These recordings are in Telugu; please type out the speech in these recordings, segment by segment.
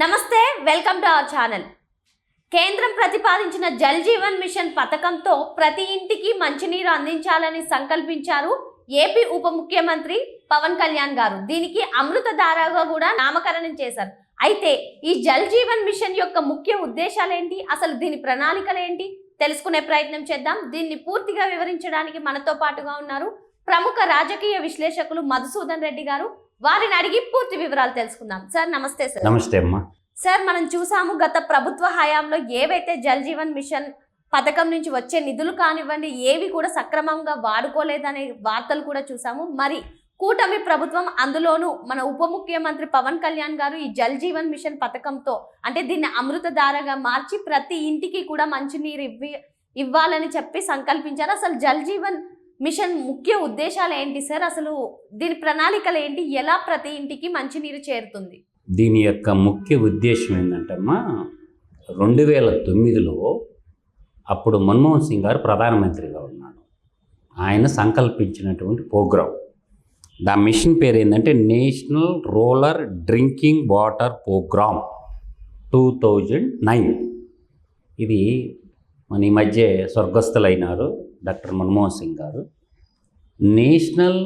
నమస్తే వెల్కమ్ టు అవర్ ఛానల్. కేంద్రం ప్రతిపాదించిన జల్ జీవన్ మిషన్ పథకంతో ప్రతి ఇంటికి మంచినీరు అందించాలని సంకల్పించారు ఏపీ ఉప ముఖ్యమంత్రి పవన్ కళ్యాణ్ గారు. దీనికి అమృత ధారాగా కూడా నామకరణం చేశారు. అయితే ఈ జల్ జీవన్ మిషన్ యొక్క ముఖ్య ఉద్దేశాలేంటి? అసలు దీని ప్రణాళికలు ఏంటి తెలుసుకునే ప్రయత్నం చేద్దాం. దీన్ని పూర్తిగా వివరించడానికి మనతో పాటుగా ఉన్నారు ప్రముఖ రాజకీయ విశ్లేషకులు మధుసూదన్ రెడ్డి గారు. వారిని అడిగి పూర్తి వివరాలు తెలుసుకుందాం. సార్ నమస్తే సార్. నమస్తే అమ్మా. సార్ మనం చూసాము గత ప్రభుత్వ హయాంలో ఏవైతే జల్ జీవన్ మిషన్ పథకం నుంచి వచ్చే నిధులు కానివ్వండి ఏవి కూడా సక్రమంగా వాడుకోలేదనే వార్తలు కూడా చూసాము. మరి కూటమి ప్రభుత్వం అందులోనూ మన ఉప ముఖ్యమంత్రి పవన్ కళ్యాణ్ గారు ఈ జల్ జీవన్ మిషన్ పథకంతో అంటే దీన్ని అమృతధారగా మార్చి ప్రతి ఇంటికి కూడా మంచినీరు ఇవ్వి ఇవ్వాలని చెప్పి సంకల్పించారు. అసలు జల్ జీవన్ మిషన్ ముఖ్య ఉద్దేశాలు ఏంటి సార్? అసలు దీని ప్రణాళికలు ఏంటి? ఎలా ప్రతి ఇంటికి మంచినీరు చేరుతుంది? దీని యొక్క ముఖ్య ఉద్దేశం ఏంటంటమ్మా రెండు వేల తొమ్మిదిలో అప్పుడు మన్మోహన్ సింగ్ గారు ప్రధానమంత్రిగా ఉన్నాడు. ఆయన సంకల్పించినటువంటి ప్రోగ్రాం. దా మిషన్ పేరు ఏంటంటే national rural drinking water programme two thousand nine. ఇది మన ఈ మధ్య స్వర్గస్థులైనారు డాక్టర్ మన్మోహన్ సింగ్ గారు. National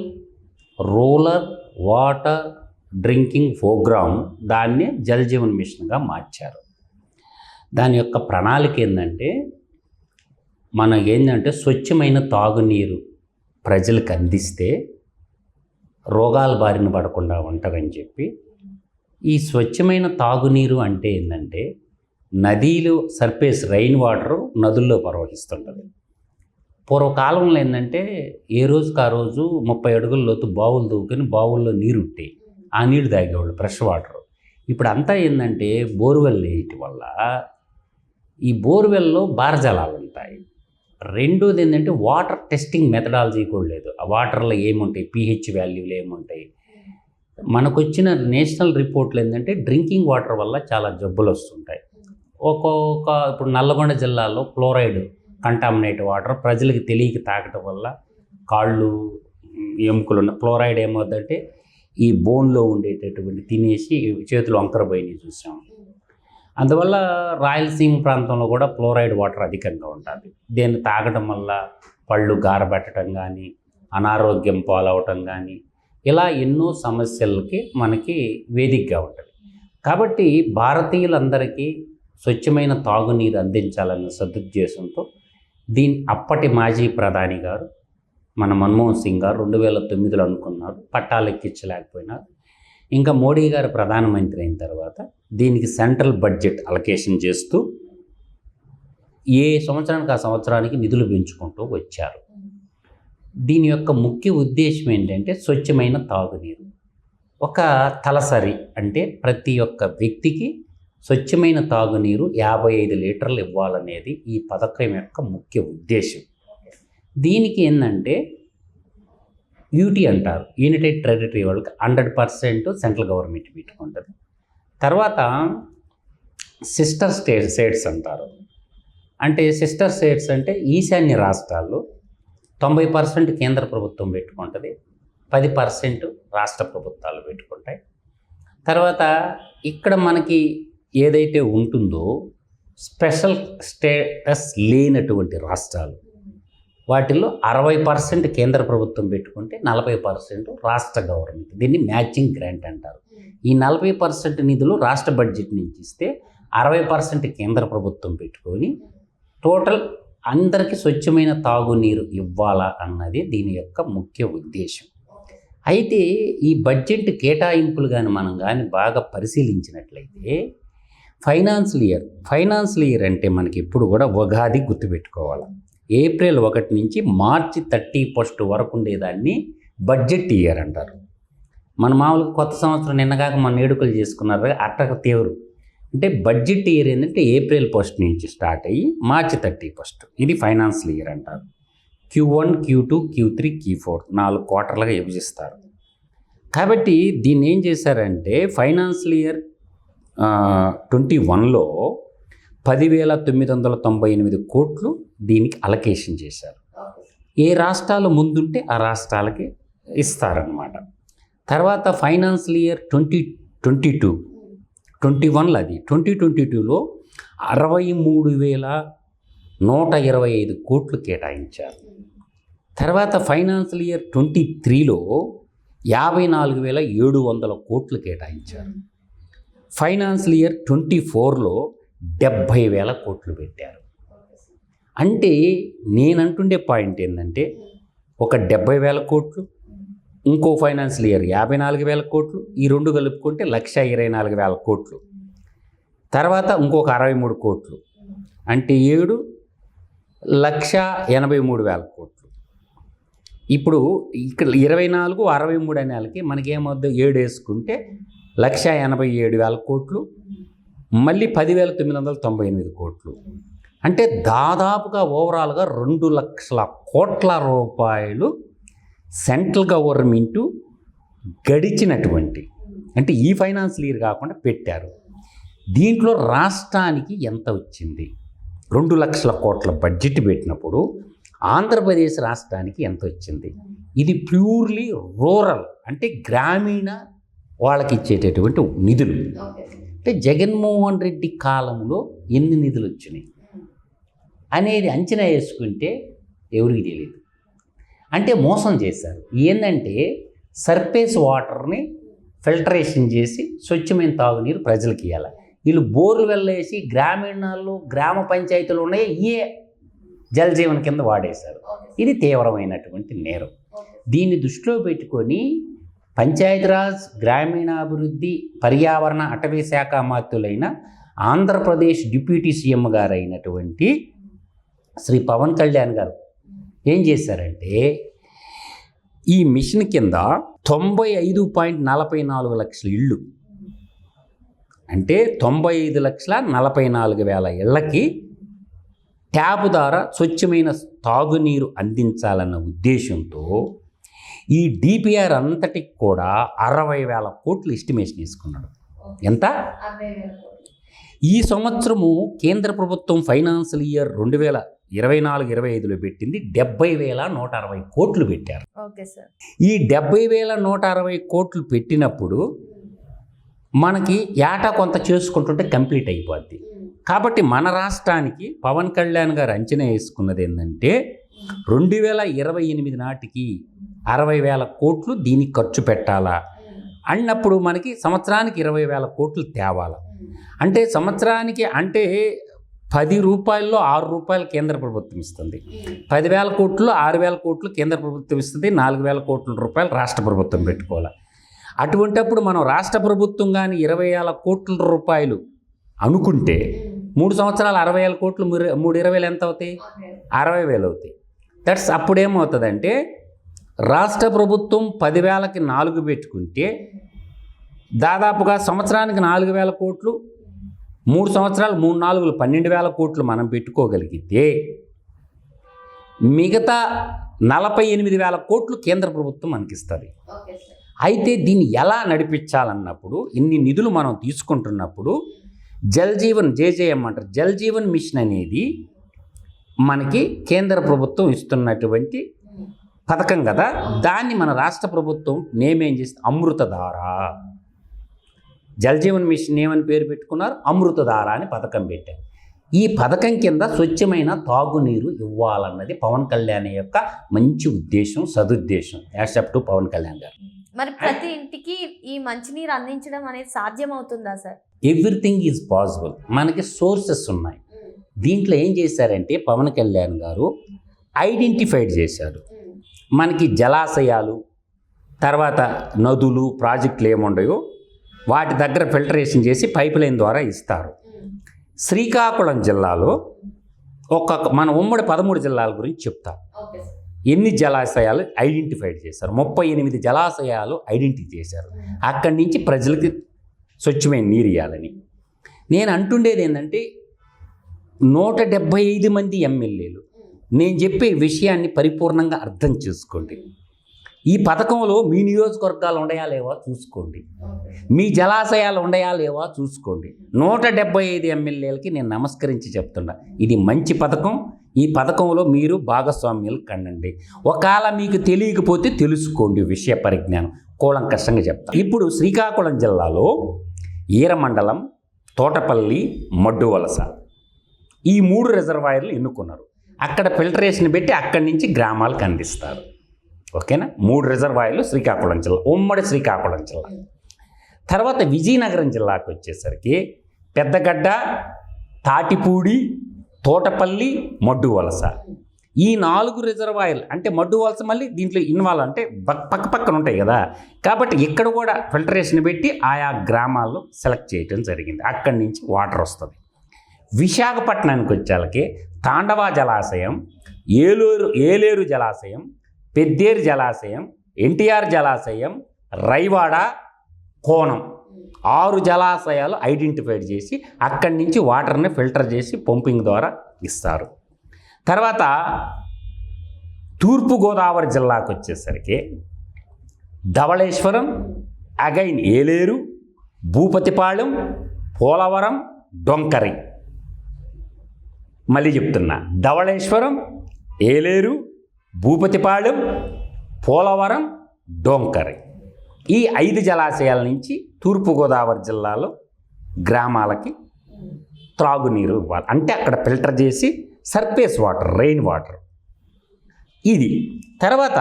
rural water drinking programme దాన్ని జల్ జీవన్ మిషన్గా మార్చారు. దాని యొక్క ప్రణాళిక ఏంటంటే మనకి ఏంటంటే స్వచ్ఛమైన తాగునీరు ప్రజలకు అందిస్తే రోగాల బారిన పడకుండా ఉంటుందని చెప్పి ఈ స్వచ్ఛమైన తాగునీరు అంటే ఏంటంటే నదీలు సర్ఫేస్ రైన్ వాటర్ నదుల్లో ప్రవహిస్తుంటుంది. పూర్వకాలంలో ఏంటంటే ఏ రోజుకి ఆ రోజు ముప్పై అడుగుల లోతు బావులు దూకుని బావుల్లో నీరు ఉంటాయి ఆ నీళ్ళు తాగేవాళ్ళు ఫ్రెష్ వాటర్. ఇప్పుడు అంతా ఏంటంటే బోర్వెల్ వేయటం వల్ల ఈ బోర్వెల్లో బారజలాలు ఉంటాయి రెండోది ఏంటంటే వాటర్ టెస్టింగ్ మెథడాలజీ కూడా లేదు. ఆ వాటర్లో ఏముంటాయి? పీహెచ్ వాల్యూలు ఏముంటాయి? మనకు వచ్చిన నేషనల్ రిపోర్ట్లు ఏంటంటే డ్రింకింగ్ వాటర్ వల్ల చాలా జబ్బులు వస్తుంటాయి ఒక్కొక్క ఇప్పుడు నల్లగొండ జిల్లాలో క్లోరైడ్ కంటామినేట్ వాటర్ ప్రజలకు తెలియక తాగటం వల్ల కాళ్ళు ఎముకలు ఉన్న ఫ్లోరైడ్ ఏమవుతుందంటే ఈ బోన్లో ఉండేటటువంటి తినేసి చేతులు వంకరపోయినవి చూసాం. అందువల్ల రాయలసీమ ప్రాంతంలో కూడా ఫ్లోరైడ్ వాటర్ అధికంగా ఉంటుంది. దీన్ని తాగడం వల్ల పళ్ళు గారబెట్టడం కానీ అనారోగ్యం పాలవటం కానీ ఇలా ఎన్నో సమస్యలకి మనకి వేదికగా ఉంటుంది. కాబట్టి భారతీయులందరికీ స్వచ్ఛమైన తాగునీరు అందించాలన్న సదుద్దేశంతో దీని అప్పటి మాజీ ప్రధాని గారు మన మన్మోహన్ సింగ్ గారు రెండు వేల తొమ్మిదిలో అనుకున్నారు పట్టాలు ఎక్కించలేకపోయినారు. ఇంకా మోడీ గారు ప్రధానమంత్రి అయిన తర్వాత దీనికి సెంట్రల్ బడ్జెట్ అలొకేషన్ చేస్తూ ఏ సంవత్సరానికి ఆ సంవత్సరానికి నిధులు పెంచుకుంటూ వచ్చారు. దీని యొక్క ముఖ్య ఉద్దేశం ఏంటంటే స్వచ్ఛమైన తాగునీరు. ఒక తలసరి అంటే ప్రతి ఒక్క వ్యక్తికి స్వచ్ఛమైన తాగునీరు యాభై ఐదు లీటర్లు ఇవ్వాలనేది ఈ పథకం యొక్క ముఖ్య ఉద్దేశం. దీనికి ఏంటంటే యూటీ అంటారు. యూనిటెడ్ టెరిటరీ వాళ్ళకి హండ్రెడ్ పర్సెంట్ సెంట్రల్ గవర్నమెంట్ పెట్టుకుంటుంది. తర్వాత సిస్టర్ స్టేట్ స్టేట్స్ అంటారు. అంటే సిస్టర్ స్టేట్స్ అంటే ఈశాన్య రాష్ట్రాల్లో తొంభై పర్సెంట్ కేంద్ర ప్రభుత్వం పెట్టుకుంటుంది. పది పర్సెంట్ రాష్ట్ర ప్రభుత్వాలు పెట్టుకుంటాయి. తర్వాత ఇక్కడ మనకి ఏదైతే ఉంటుందో స్పెషల్ స్టేటస్ లేనటువంటి రాష్ట్రాలు వాటిల్లో అరవై పర్సెంట్ కేంద్ర ప్రభుత్వం పెట్టుకుంటే నలభై పర్సెంట్ రాష్ట్ర గవర్నమెంట్. దీన్ని మ్యాచింగ్ గ్రాంట్ అంటారు. ఈ నలభై పర్సెంట్ నిధులు రాష్ట్ర బడ్జెట్ నుంచి ఇస్తే అరవై పర్సెంట్ కేంద్ర ప్రభుత్వం పెట్టుకొని టోటల్ అందరికీ స్వచ్ఛమైన తాగునీరు ఇవ్వాలా అన్నది దీని యొక్క ముఖ్య ఉద్దేశం. అయితే ఈ బడ్జెట్ కేటాయింపులు కానీ మనం కానీ బాగా పరిశీలించినట్లయితే ఫైనాన్షియల్ ఇయర్ ఫైనాన్షియల్ ఇయర్ అంటే మనకి ఎప్పుడు కూడా ఉగాది గుర్తుపెట్టుకోవాలి. ఏప్రిల్ ఒకటి నుంచి మార్చి థర్టీ ఫస్ట్ వరకు ఉండేదాన్ని బడ్జెట్ ఇయర్ అంటారు. మన మామూలుగా కొత్త సంవత్సరం నిన్నగాక మన వేడుకలు చేసుకున్నారు అట్టక తీవ్రు. అంటే బడ్జెట్ ఇయర్ ఏంటంటే ఏప్రిల్ ఫస్ట్ నుంచి స్టార్ట్ అయ్యి మార్చి థర్టీ ఫస్ట్. ఇది ఫైనాన్షియల్ ఇయర్ అంటారు. Q one Q two Q three Q four నాలుగు క్వార్టర్లుగా విభజిస్తారు. కాబట్టి దీన్ని ఏం చేశారంటే ఫైనాన్షియల్ ఇయర్ ట్వంటీ వన్లో పదివేల తొమ్మిది వందల తొంభై ఎనిమిది కోట్లు దీనికి అలకేషన్ చేశారు. ఏ రాష్ట్రాలు ముందుంటే ఆ రాష్ట్రాలకి ఇస్తారనమాట తర్వాత financial year twenty twenty two twenty వన్లో అది. ట్వంటీ ట్వంటీ టూలో అరవై మూడు వేల నూట ఇరవై ఐదు కోట్లు కేటాయించారు. తర్వాత ఫైనాన్షియల్ ఇయర్ ట్వంటీ త్రీలో యాభై నాలుగు వేల ఏడు వందల కోట్లు కేటాయించారు. ఫైనాన్షియల్ ఇయర్ ట్వంటీ ఫోర్లో డెబ్భై వేల కోట్లు పెట్టారు. అంటే నేనంటుండే పాయింట్ ఏంటంటే ఒక డెబ్బై వేల కోట్లు ఇంకో ఫైనాన్షియల్ ఇయర్ యాభై నాలుగు వేల కోట్లు ఈ రెండు కలుపుకుంటే లక్ష ఇరవై నాలుగు వేల కోట్లు. తర్వాత ఇంకొక అరవై మూడు కోట్లు. అంటే ఏడు లక్ష ఎనభై మూడు వేల కోట్లు. ఇప్పుడు ఇక్కడ ఇరవై నాలుగు అరవై మూడు అనేళ్ళకి నెలకి ఏడు వేసుకుంటే లక్ష ఎనభై ఏడు వేల కోట్లు మళ్ళీ పదివేల తొమ్మిది వందల తొంభై ఎనిమిది కోట్లు. అంటే దాదాపుగా ఓవరాల్గా రెండు లక్షల కోట్ల రూపాయలు సెంట్రల్ గవర్నమెంటు గడిచినటువంటి అంటే ఈ ఫైనాన్షియల్ ఇయర్ కాకుండా పెట్టారు. దీంట్లో రాష్ట్రానికి ఎంత వచ్చింది? రెండు లక్షల కోట్ల బడ్జెట్ పెట్టినప్పుడు ఆంధ్రప్రదేశ్ రాష్ట్రానికి ఎంత వచ్చింది? ఇది ప్యూర్లీ రూరల్ అంటే గ్రామీణ వాళ్ళకి ఇచ్చేటటువంటి నిధులు అంటే జగన్మోహన్ రెడ్డి కాలంలో ఎన్ని నిధులు వచ్చినాయి అనేది అంచనా వేసుకుంటే ఎవరికి తెలియదు అంటే మోసం చేశారు. ఏంటంటే సర్ఫేస్ వాటర్ని ఫిల్టరేషన్ చేసి స్వచ్ఛమైన తాగునీరు ప్రజలకు ఇవ్వాలి వీళ్ళు బోర్లు వెళ్ళేసి గ్రామీణాలు గ్రామ పంచాయతీలు ఉన్నాయి ఏ జల్ జీవన్ కింద వాడేశారు. ఇది తీవ్రమైనటువంటి నేరం. దీన్ని దృష్టిలో పెట్టుకొని పంచాయతీరాజ్ గ్రామీణాభివృద్ధి పర్యావరణ అటవీ శాఖ మాత్యులైన ఆంధ్రప్రదేశ్ డిప్యూటీ సీఎం గారైనటువంటి శ్రీ పవన్ కళ్యాణ్ గారు ఏం చేశారంటే ఈ మిషన్ కింద తొంభై ఐదు పాయింట్ నలభై నాలుగు లక్షల ఇళ్ళు అంటే తొంభై ఐదు లక్షల నలభై నాలుగు వేల ఇళ్ళకి ట్యాప్ ద్వారా స్వచ్ఛమైన తాగునీరు అందించాలన్న ఉద్దేశంతో ఈ డిపిఆర్ అంతటికి కూడా అరవై వేల కోట్లు ఎస్టిమేషన్ వేసుకున్నాడు. ఎంత? ఈ సంవత్సరము కేంద్ర ప్రభుత్వం ఫైనాన్షియల్ ఇయర్ రెండు వేల ఇరవై నాలుగు ఇరవై ఐదులో పెట్టింది డెబ్బై వేల నూట అరవై కోట్లు పెట్టారు. Okay sir. ఈ డెబ్బై వేల నూట అరవై కోట్లు పెట్టినప్పుడు మనకి ఏటా కొంత చేసుకుంటుంటే కంప్లీట్ అయిపోద్ది. కాబట్టి మన రాష్ట్రానికి పవన్ కళ్యాణ్ గారు అంచనా వేసుకున్నది ఏంటంటే రెండు వేల ఇరవై ఎనిమిది నాటికి అరవై వేల కోట్లు దీనికి ఖర్చు పెట్టాలా? అన్నప్పుడు మనకి సంవత్సరానికి ఇరవై వేల కోట్లు తేవాలా? అంటే సంవత్సరానికి అంటే పది రూపాయల్లో ఆరు రూపాయలు కేంద్ర ప్రభుత్వం ఇస్తుంది. పదివేల కోట్లు ఆరు వేల కోట్లు కేంద్ర ప్రభుత్వం ఇస్తుంది. నాలుగు వేల కోట్ల రూపాయలు రాష్ట్ర ప్రభుత్వం పెట్టుకోవాలి? అటువంటప్పుడు మనం రాష్ట్ర ప్రభుత్వం కానీ ఇరవై వేల కోట్ల రూపాయలు అనుకుంటే మూడు సంవత్సరాలు అరవై వేల కోట్లు మూడు- మూడు ఇరవై వేలు ఎంత అవుతాయి? అరవై వేలు అవుతాయి. దట్స్ అప్పుడేమవుతుందంటే రాష్ట్ర ప్రభుత్వం పదివేలకి నాలుగు పెట్టుకుంటే దాదాపుగా సంవత్సరానికి నాలుగు వేల కోట్లు మూడు సంవత్సరాలు మూడు నాలుగులు పన్నెండు వేల కోట్లు మనం పెట్టుకోగలిగితే మిగతా నలభై ఎనిమిది వేల కోట్లు కేంద్ర ప్రభుత్వం మనకిస్తుంది. అయితే దీన్ని ఎలా నడిపించాలన్నప్పుడు ఇన్ని నిధులు మనం తీసుకుంటున్నప్పుడు జల్ జీవన్ జేజేఎం అంటారు. జల్ జీవన్ మిషన్ అనేది మనకి కేంద్ర ప్రభుత్వం ఇస్తున్నటువంటి పథకం కదా? దాన్ని మన రాష్ట్ర ప్రభుత్వం నేమ్ ఏం చేస్తుంది అమృతధార. జల్ జీవన్ మిషన్ ఏమని పేరు పెట్టుకున్నారు? అమృతధార అని పథకం పెట్టారు. ఈ పథకం కింద స్వచ్ఛమైన తాగునీరు ఇవ్వాలన్నది పవన్ కళ్యాణ్ యొక్క మంచి ఉద్దేశం సదుద్దేశం. Accept to Pawan Kalyan garu. మరి ప్రతి ఇంటికి ఈ మంచినీరు అందించడం అనేది సాధ్యం అవుతుందా సార్? ఎవ్రీథింగ్ ఈజ్ పాసిబుల్ మనకి సోర్సెస్ ఉన్నాయి. దీంట్లో ఏం చేశారంటే పవన్ కళ్యాణ్ గారు ఐడెంటిఫైడ్ చేశారు. మనకి జలాశయాలు తర్వాత నదులు ప్రాజెక్టులు ఏముండయో వాటి దగ్గర ఫిల్టరేషన్ చేసి పైప్ లైన్ ద్వారా ఇస్తారు. శ్రీకాకుళం జిల్లాలో ఒక మన ఉమ్మడి పదమూడు జిల్లాల గురించి చెప్తా. ఎన్ని జలాశయాలు ఐడెంటిఫైడ్ చేశారు? ముప్పై ఎనిమిది జలాశయాలు ఐడెంటిఫై చేశారు. అక్కడి నుంచి ప్రజలకి స్వచ్ఛమైన నీరు ఇవ్వాలని. నేను అంటుండేది ఏంటంటే నూట డెబ్భై ఐదు మంది ఎమ్మెల్యేలు నేను చెప్పే విషయాన్ని పరిపూర్ణంగా అర్థం చేసుకోండి. ఈ పథకంలో మీ నియోజకవర్గాలు ఉండయా లేవా చూసుకోండి. మీ జలాశయాలు ఉండయా లేవా చూసుకోండి. నూట డెబ్బై ఐదు ఎమ్మెల్యేలకి నేను నమస్కరించి చెప్తున్నా. ఇది మంచి పథకం. ఈ పథకంలో మీరు భాగస్వామ్యాలు కండండి ఒకవేళ మీకు తెలియకపోతే తెలుసుకోండి విషయ పరిజ్ఞానం. కూలంకషంగా చెప్తా. ఇప్పుడు శ్రీకాకుళం జిల్లాలో ఈరమండలం తోటపల్లి మడ్డువలస ఈ మూడు రిజర్వాయర్లు ఎన్నుకున్నారు. అక్కడ ఫిల్టరేషన్ పెట్టి అక్కడి నుంచి గ్రామాలకు అందిస్తారు. ఓకేనా? మూడు రిజర్వాయర్లు శ్రీకాకుళం జిల్లా ఉమ్మడి శ్రీకాకుళం జిల్లా. తర్వాత విజయనగరం జిల్లాకు వచ్చేసరికి పెద్దగడ్డ తాటిపూడి తోటపల్లి మడ్డు వలస. ఈ నాలుగు రిజర్వాయర్లు అంటే మడ్డు వలస మళ్ళీ దీంట్లో ఇన్వాల్వ్ అంటే పక్క పక్కన ఉంటాయి కదా. కాబట్టి ఇక్కడ కూడా ఫిల్టరేషన్ పెట్టి ఆయా గ్రామాల్లో సెలెక్ట్ చేయటం జరిగింది. అక్కడి నుంచి వాటర్ వస్తుంది. విశాఖపట్నానికి వచ్చేళ్ళకి తాండవ జలాశయం ఏలూరు ఏలేరు జలాశయం పెద్దేరు జలాశయం ఎన్టీఆర్ జలాశయం రైవాడ కోణం ఆరు జలాశయాలు ఐడెంటిఫైడ్ చేసి అక్కడి నుంచి వాటర్ని ఫిల్టర్ చేసి పంపింగ్ ద్వారా ఇస్తారు. తర్వాత తూర్పుగోదావరి జిల్లాకు వచ్చేసరికి ధవళేశ్వరం అగైన్ ఏలేరు భూపతిపాళెం పోలవరం డొంకరి. మళ్ళీ చెప్తున్నా. ధవళేశ్వరం ఏలేరు భూపతిపాళెం పోలవరం డోంకరి. ఈ ఐదు జలాశయాల నుంచి తూర్పుగోదావరి జిల్లాలో గ్రామాలకి త్రాగునీరు ఇవ్వాలి. అంటే అక్కడ ఫిల్టర్ చేసి సర్ఫేస్ వాటర్ రెయిన్ వాటర్. ఇది. తర్వాత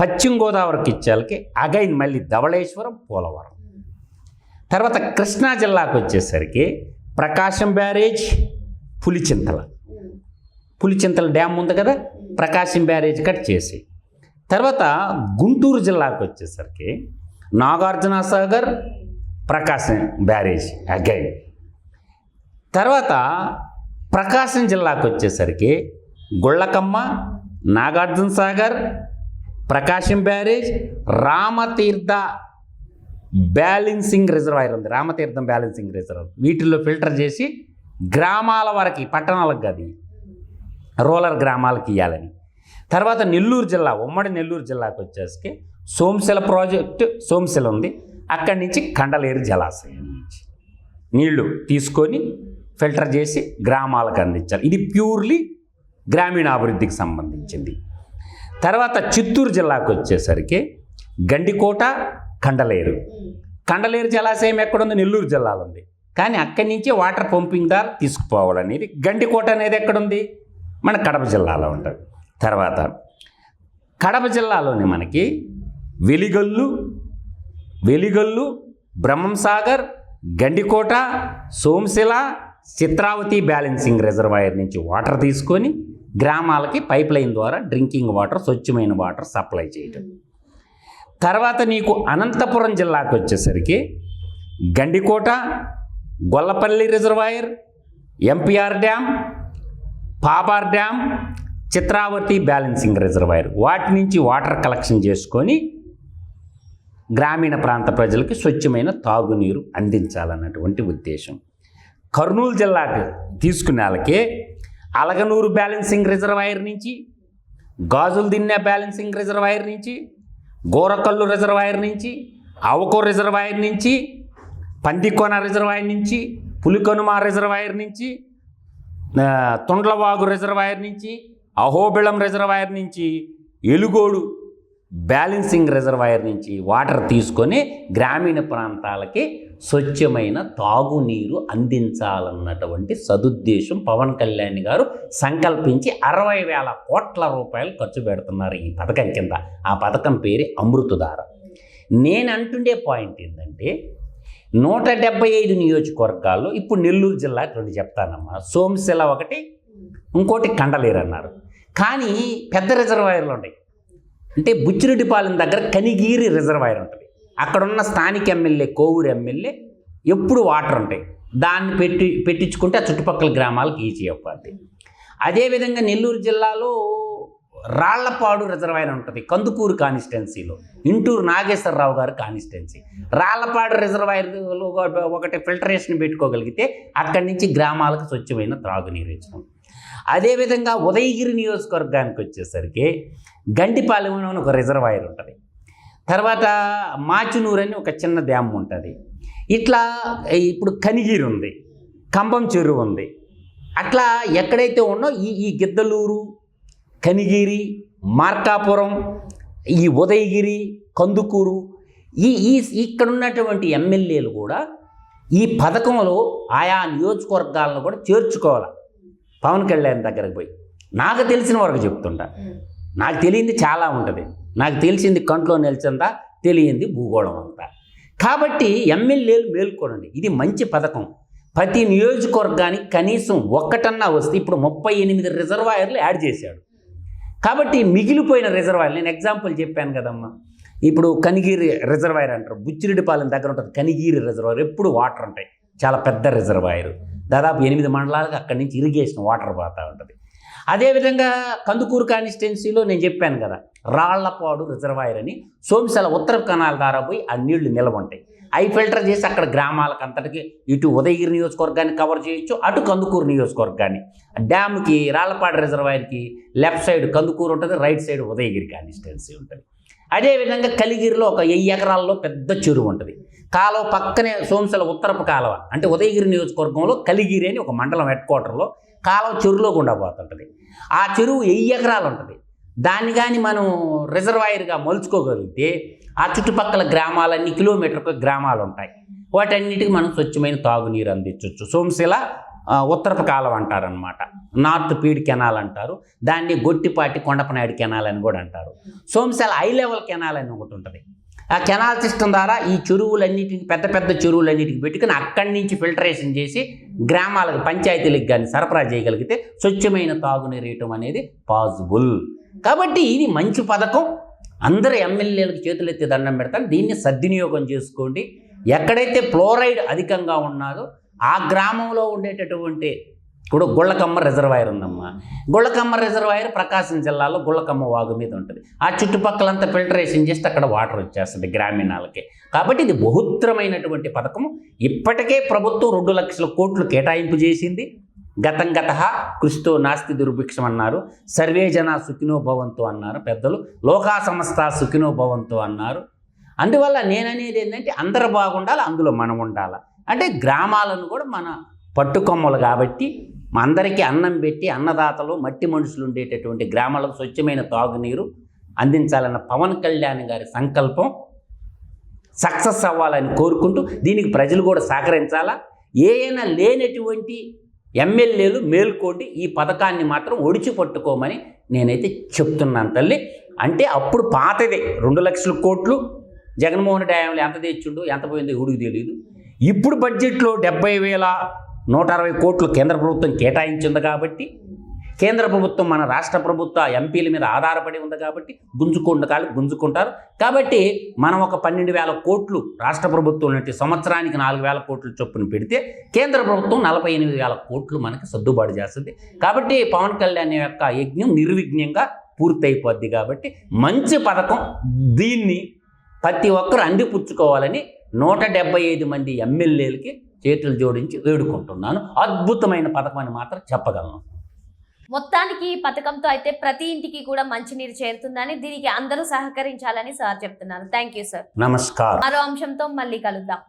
పశ్చిమ గోదావరి కిచ్చాలకి అగైన్ మళ్ళీ ధవళేశ్వరం పోలవరం. తర్వాత కృష్ణా జిల్లాకు వచ్చేసరికి ప్రకాశం బ్యారేజ్ పులిచింతల. పులిచింతల డ్యామ్ ఉంది కదా ప్రకాశం బ్యారేజ్ కట్ చేసి. తర్వాత గుంటూరు జిల్లాకు వచ్చేసరికి నాగార్జున సాగర్ ప్రకాశం బ్యారేజ్ అగైన్. తర్వాత ప్రకాశం జిల్లాకు వచ్చేసరికి Gullakamma Nagarjuna Sagar Prakasam barrage Ramatheertha balancing reservoir ఉంది. Ramatheertham balancing reservoir. వీటిల్లో ఫిల్టర్ చేసి గ్రామాల వరకు పట్టణాలకు అది రూరల్ గ్రామాలకు ఇవ్వాలని తర్వాత నెల్లూరు జిల్లా ఉమ్మడి నెల్లూరు జిల్లాకు వచ్చేసి సోమశిల ప్రాజెక్టు సోమశిల ఉంది. అక్కడి నుంచి కండలేరు జలాశయం నుంచి నీళ్ళు తీసుకొని ఫిల్టర్ చేసి గ్రామాలకు అందించాలి. ఇది ప్యూర్లీ గ్రామీణాభివృద్ధికి సంబంధించింది. తర్వాత చిత్తూరు జిల్లాకు వచ్చేసరికి గండికోట కండలేరు. కండలేరు జలాశయం ఎక్కడుంది? నెల్లూరు జిల్లాలో ఉంది. కానీ అక్కడి నుంచి వాటర్ పంపింగ్ ద్వారా తీసుకుపోవాలనేది గండికోట అనేది ఎక్కడుంది? మన కడప జిల్లాలో ఉంటుంది. తర్వాత కడప జిల్లాలోని మనకి వెలిగల్లు వెలిగల్లు బ్రహ్మంసాగర్ గండికోట సోమశిల చిత్రావతి బ్యాలెన్సింగ్ రిజర్వాయర్ నుంచి వాటర్ తీసుకొని గ్రామాలకి పైప్ లైన్ ద్వారా డ్రింకింగ్ వాటర్ స్వచ్ఛమైన వాటర్ సప్లై చేయటం. తర్వాత నీకు అనంతపురం జిల్లాకు వచ్చేసరికి Gandikota Gollapalli reservoir MPR dam పాపార్ dam Chitravathi balancing reservoir. వాటి నుంచి వాటర్ కలెక్షన్ చేసుకొని గ్రామీణ ప్రాంత ప్రజలకి స్వచ్ఛమైన తాగునీరు అందించాలన్నటువంటి ఉద్దేశం. కర్నూలు జిల్లాకి తీసుకునే వాళ్ళకి అలగనూరు బ్యాలెన్సింగ్ రిజర్వాయర్ నుంచి గాజులు దిన్నె బ్యాలెన్సింగ్ రిజర్వాయర్ నుంచి గోరకల్లు రిజర్వాయర్ నుంచి అవకో రిజర్వాయర్ నుంచి పందికొన రిజర్వాయర్ నుంచి పులికొనుమ రిజర్వాయర్ నుంచి తుండ్లవాగు రిజర్వాయర్ నుంచి అహోబిళం రిజర్వాయర్ నుంచి ఎలుగోడు బ్యాలెన్సింగ్ రిజర్వాయర్ నుంచి వాటర్ తీసుకొని గ్రామీణ ప్రాంతాలకి స్వచ్ఛమైన తాగునీరు అందించాలన్నటువంటి సదుద్దేశం పవన్ కళ్యాణ్ గారు సంకల్పించి అరవై వేల కోట్ల రూపాయలు ఖర్చు పెడుతున్నారు ఈ పథకం కింద. ఆ పథకం పేరు అమృతధార. నేను అంటుండే పాయింట్ ఏంటంటే నూట డెబ్బై ఐదు నియోజకవర్గాల్లో ఇప్పుడు నెల్లూరు జిల్లా రెండు చెప్తానమ్మా. సోమశిల ఒకటి ఇంకోటి కండలేరు అన్నారు. కానీ పెద్ద రిజర్వాయర్లు ఉంటాయి అంటే బుచ్చిరెడ్డిపాలెం దగ్గర కనిగిరి రిజర్వాయర్ ఉంటుంది. అక్కడున్న స్థానిక ఎమ్మెల్యే కోవూరు ఎమ్మెల్యే ఎప్పుడు వాటర్ ఉంటాయి. దాన్ని పెట్టి పెట్టించుకుంటే ఆ చుట్టుపక్కల గ్రామాలకు ఈజీ అదే అదేవిధంగా నెల్లూరు జిల్లాలో రాళ్ళపాడు రిజర్వాయర్ ఉంటుంది. కందుకూరు కానిస్టెన్సీలో. ఇంటూరు నాగేశ్వరరావు గారు కానిస్టెన్సీ. రాళ్ళపాడు రిజర్వాయర్లో ఒకటి ఫిల్టరేషన్ పెట్టుకోగలిగితే అక్కడి నుంచి గ్రామాలకు స్వచ్ఛమైన త్రాగునీరు ఇచ్చాం అదేవిధంగా ఉదయగిరి నియోజకవర్గానికి వచ్చేసరికి గండిపాలెం అని ఒక రిజర్వాయర్ ఉంటుంది. తర్వాత మాచునూరు అని ఒక చిన్న డ్యామ్ ఉంటుంది. ఇట్లా ఇప్పుడు కనిగిరి ఉంది. కంబం చెరువు ఉంది. అట్లా ఎక్కడైతే ఉన్నో ఈ ఈ గిద్దలూరు కనిగిరి మార్కాపురం ఈ ఉదయగిరి కందుకూరు ఈ ఈ ఇక్కడ ఉన్నటువంటి ఎమ్మెల్యేలు కూడా ఈ పథకంలో ఆయా నియోజకవర్గాలను కూడా చేర్చుకోవాలి. పవన్ కళ్యాణ్ దగ్గరకు పోయి. నాకు తెలిసిన వరకు చెప్తుంటా. నాకు తెలియంది చాలా ఉంటుంది. నాకు తెలిసింది కంట్లో నిలిచిందా తెలియంది భూగోళం అంతా. కాబట్టి ఎమ్మెల్యేలు మేల్కొనండి. ఇది మంచి పథకం. ప్రతి నియోజకవర్గానికి కనీసం ఒక్కటన్నా వస్తే ఇప్పుడు ముప్పై ఎనిమిది రిజర్వాయర్లు యాడ్ చేశాడు. కాబట్టి మిగిలిపోయిన రిజర్వాయర్ నేను ఎగ్జాంపుల్ చెప్పాను కదమ్మా. ఇప్పుడు కనిగిరి రిజర్వాయర్ అంటారు. బుచ్చిరెడ్డిపాలెం దగ్గర ఉంటుంది కనిగిరి రిజర్వాయర్ ఎప్పుడు వాటర్ ఉంటాయి. చాలా పెద్ద రిజర్వాయర్ దాదాపు ఎనిమిది మండలాలకు అక్కడి నుంచి ఇరిగేషన్ వాటర్ పోతూ ఉంటుంది. అదేవిధంగా కందుకూరు కాన్స్టిట్యున్సీలో నేను చెప్పాను కదా. రాళ్ళపాడు రిజర్వాయర్ అని. సోమిశాల ఉత్తర కనాల ద్వారా పోయి ఆ నీళ్ళు నిల్వ ఉంటాయి అవి ఫిల్టర్ చేసి అక్కడ గ్రామాలకు అంతటికి ఇటు ఉదయగిరి నియోజకవర్గాన్ని కవర్ చేయొచ్చు అటు కందుకూరు నియోజకవర్గాన్ని. డ్యామ్కి రాళ్ళపాడు రిజర్వాయర్కి లెఫ్ట్ సైడ్ కందుకూరు ఉంటుంది రైట్ సైడ్ ఉదయగిరి కాన్స్టిట్యున్సీ ఉంటుంది. అదేవిధంగా కలిగిరిలో ఒక వెయ్యి ఎకరాల్లో పెద్ద చెరువు ఉంటుంది. కాలువ పక్కనే సోమశల ఉత్తరపు కాలువ అంటే ఉదయగిరి నియోజకవర్గంలో కలిగిరి అని ఒక మండలం హెడ్ క్వార్టర్లో కాలువ చెరువులో గుండా పోతుంటుంది. ఆ చెరువు వెయ్యి ఎకరాలు ఉంటుంది. దాన్ని కానీ మనం రిజర్వాయర్గా మలుచుకోగలిగితే ఆ చుట్టుపక్కల గ్రామాలన్నీ కిలోమీటర్కు గ్రామాలు ఉంటాయి వాటన్నిటికి మనం స్వచ్ఛమైన తాగునీరు అందించవచ్చు సోమశిల ఉత్తరపు కాలం అంటారనమాట నార్త్ పీడ్ కెనాల్ అంటారు. దాన్ని గొట్టిపాటి కొండపనాయుడు కెనాల్ అని కూడా అంటారు. సోమశిల హై లెవెల్ కెనాల్ అని ఒకటి ఉంటుంది. ఆ కెనాల్ సిస్టమ్ ద్వారా ఈ చెరువులన్నిటికి పెద్ద పెద్ద చెరువులన్నిటికి పెట్టుకుని అక్కడి నుంచి ఫిల్టరేషన్ చేసి గ్రామాలకు పంచాయతీలకు కానీ సరఫరా చేయగలిగితే స్వచ్ఛమైన తాగునీరు ఇవ్వటం అనేది పాసిబుల్ కాబట్టి ఇది మంచి పథకం. అందరు ఎమ్మెల్యేలకు చేతులెత్తి దండం పెడతాను. దీన్ని సద్వినియోగం చేసుకోండి. ఎక్కడైతే ఫ్లోరైడ్ అధికంగా ఉన్నారో ఆ గ్రామంలో ఉండేటటువంటి ఇప్పుడు గుళ్ళకమ్మ రిజర్వాయర్ ఉందమ్మా. గుళ్ళకమ్మ రిజర్వాయర్ ప్రకాశం జిల్లాలో గుళ్ళకమ్మ వాగు మీద ఉంటుంది. ఆ చుట్టుపక్కలంతా ఫిల్టరేషన్ చేస్తే అక్కడ వాటర్ వచ్చేస్తుంది గ్రామీణాలకి. కాబట్టి ఇది బహుత్రమైనటువంటి పథకం ఇప్పటికే ప్రభుత్వం రెండు లక్షల కోట్లు కేటాయింపు చేసింది. గతం గత కృషితో నాస్తి దుర్భిక్షం అన్నారు. సర్వే జన సుఖినోభవంతో అన్నారు పెద్దలు. లోకా సంస్థ సుఖినోభవంతో అన్నారు. అందువల్ల నేననేది ఏంటంటే అందరు బాగుండాలి అందులో మనం ఉండాలి. అంటే గ్రామాలను కూడా మన పట్టుకొమ్మలు కాబట్టి మా అందరికీ అన్నం పెట్టి అన్నదాతలు మట్టి మనుషులు ఉండేటటువంటి గ్రామాలకు స్వచ్ఛమైన తాగునీరు అందించాలన్న పవన్ కళ్యాణ్ గారి సంకల్పం సక్సెస్ అవ్వాలని కోరుకుంటూ దీనికి ప్రజలు కూడా సహకరించాలా? ఏమైనా లేనటువంటి ఎమ్మెల్యేలు మేల్కోండి ఈ పథకాన్ని మాత్రం ఒడిచి పట్టుకోమని నేనైతే చెప్తున్నాను తల్లి. అంటే అప్పుడు పాతదే రెండు లక్షల కోట్లు జగన్మోహన్ డ్యాంలో ఎంత తెచ్చిండు ఎంత పోయిందో ఎవడికి తెలియదు ఇప్పుడు బడ్జెట్లో డెబ్బై వేల నూట అరవై కోట్లు కేంద్ర ప్రభుత్వం కేటాయించింది కాబట్టి కేంద్ర ప్రభుత్వం మన రాష్ట్ర ప్రభుత్వ ఎంపీల మీద ఆధారపడి ఉంది కాబట్టి గుంజుకుండ కాలు గుంజుకుంటారు. కాబట్టి మనం ఒక పన్నెండు వేల కోట్లు రాష్ట్ర ప్రభుత్వం నుండి సంవత్సరానికి నాలుగు వేల కోట్లు చొప్పున పెడితే కేంద్ర ప్రభుత్వం నలభై ఎనిమిది వేల కోట్లు మనకి సర్దుబాటు చేస్తుంది. కాబట్టి పవన్ కళ్యాణ్ యొక్క యజ్ఞం నిర్విఘ్నంగా పూర్తయిపోద్ది కాబట్టి మంచి పథకం దీన్ని ప్రతి ఒక్కరు అందిపుచ్చుకోవాలని నూట డెబ్బై ఐదు మంది ఎమ్మెల్యేలకి చేతులు జోడించి వేడుకుంటున్నాను. అద్భుతమైన పథకం అని మాత్రం చెప్పగలను. మొత్తానికి ఈ పథకంతో అయితే ప్రతి ఇంటికి కూడా మంచినీరు చేరుతుందని దీనికి అందరూ సహకరించాలని సార్ చెప్తున్నారు. థ్యాంక్ యూ సార్ నమస్కారం. మరో అంశంతో మళ్ళీ కలుద్దాం.